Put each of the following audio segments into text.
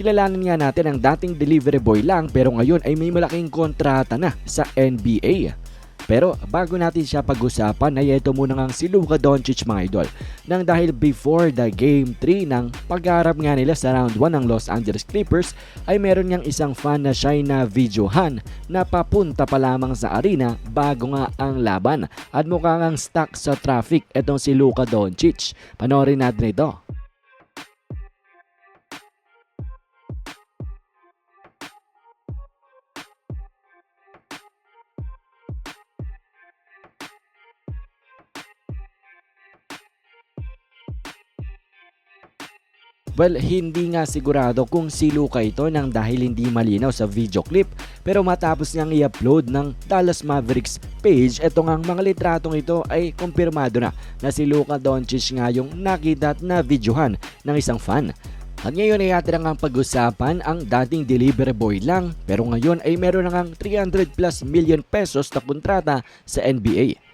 Kilalanin nga natin ang dating delivery boy lang pero ngayon ay may malaking kontrata na sa NBA. Pero bago natin siya pag-usapan ay ito muna nga si Luka Doncic mga idol. Nang dahil before the game 3 ng pagharap nga nila sa round 1 ng Los Angeles Clippers ay meron niyang isang fan na siya na videohan na papunta pa lamang sa arena bago nga ang laban. At mukha ngang stuck sa traffic itong si Luka Doncic. Panoorin natin ito. Well, hindi nga sigurado kung si Luka ito nang dahil hindi malinaw sa video clip pero matapos niyang i-upload ng Dallas Mavericks page, eto nga mga litratong ito ay kumpirmado na na si Luka Doncic nga yung nakita at na videohan ng isang fan. At ngayon ay atin ang pag-usapan ang dating delivery boy lang pero ngayon ay meron na ngang 300 plus million pesos na kontrata sa NBA.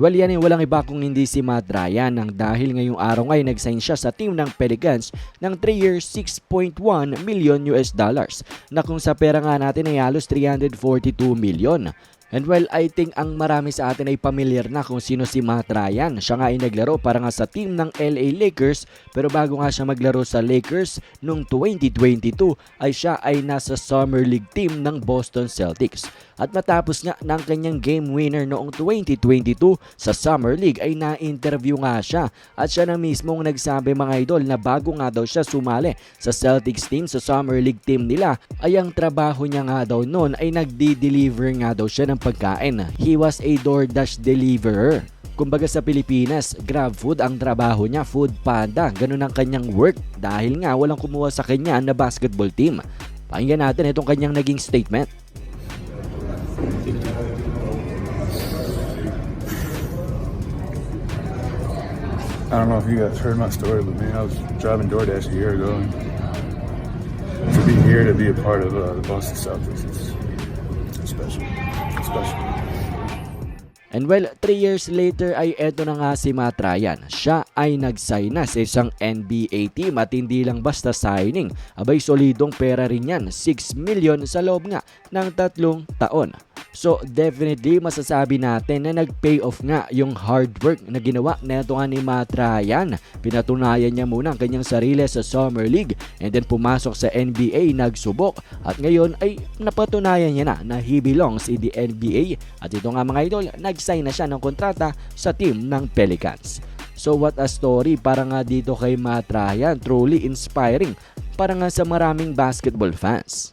Well, yan ay walang iba kung hindi si Matt Ryan nang dahil ngayong araw ay nag-sign siya sa team ng Pelicans ng 3 years 6.1 million US dollars na kung sa pera nga natin ay halos 342 million. And well, I think ang marami sa atin ay familiar na kung sino si Matt Ryan. Siya nga ay naglaro para nga sa team ng LA Lakers pero bago nga siya maglaro sa Lakers noong 2022 ay siya ay nasa Summer League team ng Boston Celtics. At matapos nga ng kanyang game winner noong 2022 sa Summer League ay na-interview nga siya at siya na mismong nagsabi mga idol na bago nga daw siya sumali sa Celtics team sa Summer League team nila ay ang trabaho niya nga daw noon ay nagdi-deliver nga daw siya ng pagkain. He was a DoorDash deliverer. Kumbaga sa Pilipinas, grab food ang trabaho niya, food panda. Ganun ang kanyang work dahil nga walang kumuha sa kanya na basketball team. Pakinggan natin itong kanyang naging statement. I don't know if you guys heard my story, but man, I was driving DoorDash a year ago, and to be here to be a part of uh, the Boston Celtics, it's, special. Special. And well, 3 years later ay eto na nga si Matt Ryan. Siya ay nag-sign na sa isang NBA team at hindi lang basta signing. Abay solidong pera rin yan, 6 million sa loob nga ng tatlong taon. So definitely masasabi natin na nag-pay off nga yung hard work na ginawa neto nga ni Matt Ryan. Pinatunayan niya muna ang kanyang sarili sa Summer League and then pumasok sa NBA, nagsubok at ngayon ay napatunayan niya na na he belongs in the NBA at ito nga mga idol, nag-sign na siya ng kontrata sa team ng Pelicans. So what a story para nga dito kay Matt Ryan, truly inspiring para nga sa maraming basketball fans.